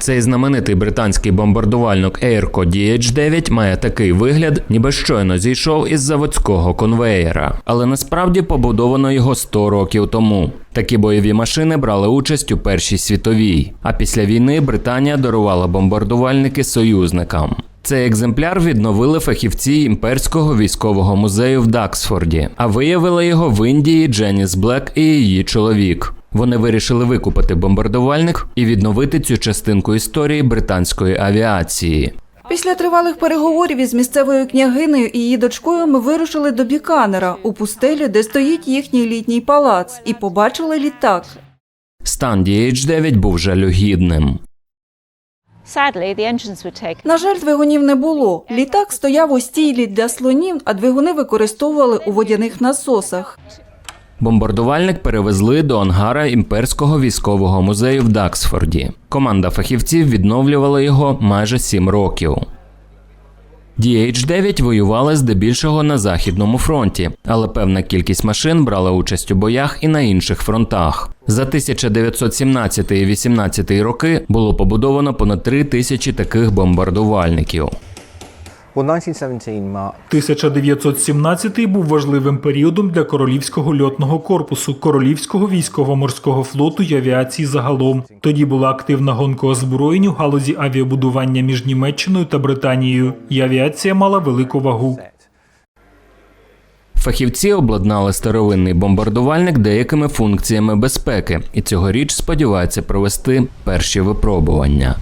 Цей знаменитий британський бомбардувальник Airco DH-9 має такий вигляд, ніби щойно зійшов із заводського конвеєра. Але насправді побудовано його 100 років тому. Такі бойові машини брали участь у Першій світовій. А після війни Британія дарувала бомбардувальники союзникам. Цей екземпляр відновили фахівці імперського військового музею в Даксфорді, а виявила його в Індії Дженіс Блек і її чоловік. Вони вирішили викупити бомбардувальник і відновити цю частинку історії британської авіації. Після тривалих переговорів із місцевою княгинею і її дочкою ми вирушили до Біканера у пустелю, де стоїть їхній літній палац, і побачили літак. Стан DH-9 був жалюгідним. На жаль, двигунів не було. Літак стояв у стілі для слонів, а двигуни використовували у водяних насосах. Бомбардувальник перевезли до ангара імперського військового музею в Даксфорді. Команда фахівців відновлювала його майже сім років. DH-9 воювали здебільшого на західному фронті, але певна кількість машин брала участь у боях і на інших фронтах. За 1917 і 18 роки було побудовано понад 3 тисячі таких бомбардувальників. Well, 1917 marked 1917 був важливим періодом для королівського льотного корпусу, королівського військово-морського флоту і авіації загалом. Тоді була активна гонка озброєнь у галузі авіабудування між Німеччиною та Британією, і авіація мала велику вагу. Фахівці обладнали старовинний бомбардувальник деякими функціями безпеки і цьогоріч сподіваються провести перші випробування.